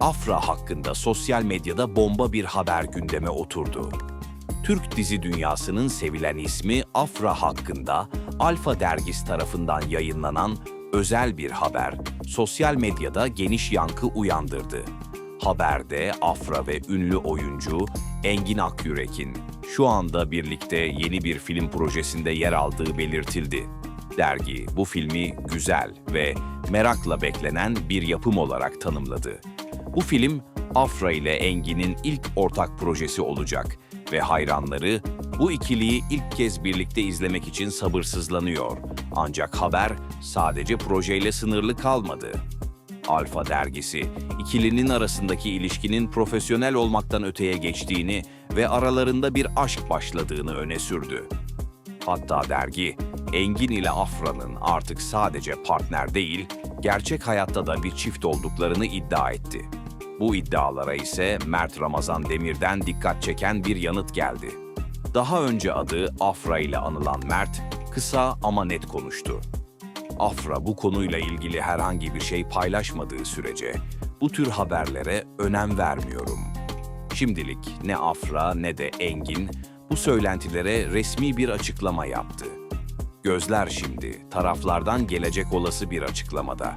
Afra hakkında sosyal medyada bomba bir haber gündeme oturdu. Türk dizi dünyasının sevilen ismi Afra hakkında Alfa dergisi tarafından yayınlanan özel bir haber sosyal medyada geniş yankı uyandırdı. Haberde Afra ve ünlü oyuncu Engin Akyürek'in şu anda birlikte yeni bir film projesinde yer aldığı belirtildi. Dergi bu filmi güzel ve merakla beklenen bir yapım olarak tanımladı. Bu film Afra ile Engin'in ilk ortak projesi olacak ve hayranları bu ikiliyi ilk kez birlikte izlemek için sabırsızlanıyor. Ancak haber sadece projeyle sınırlı kalmadı. Alfa dergisi, ikilinin arasındaki ilişkinin profesyonel olmaktan öteye geçtiğini ve aralarında bir aşk başladığını öne sürdü. Hatta dergi, Engin ile Afra'nın artık sadece partner değil, gerçek hayatta da bir çift olduklarını iddia etti. Bu iddialara ise Mert Ramazan Demir'den dikkat çeken bir yanıt geldi. Daha önce adı Afra ile anılan Mert, kısa ama net konuştu. Afra bu konuyla ilgili herhangi bir şey paylaşmadığı sürece bu tür haberlere önem vermiyorum. Şimdilik ne Afra ne de Engin bu söylentilere resmi bir açıklama yaptı. Gözler şimdi taraflardan gelecek olası bir açıklamada.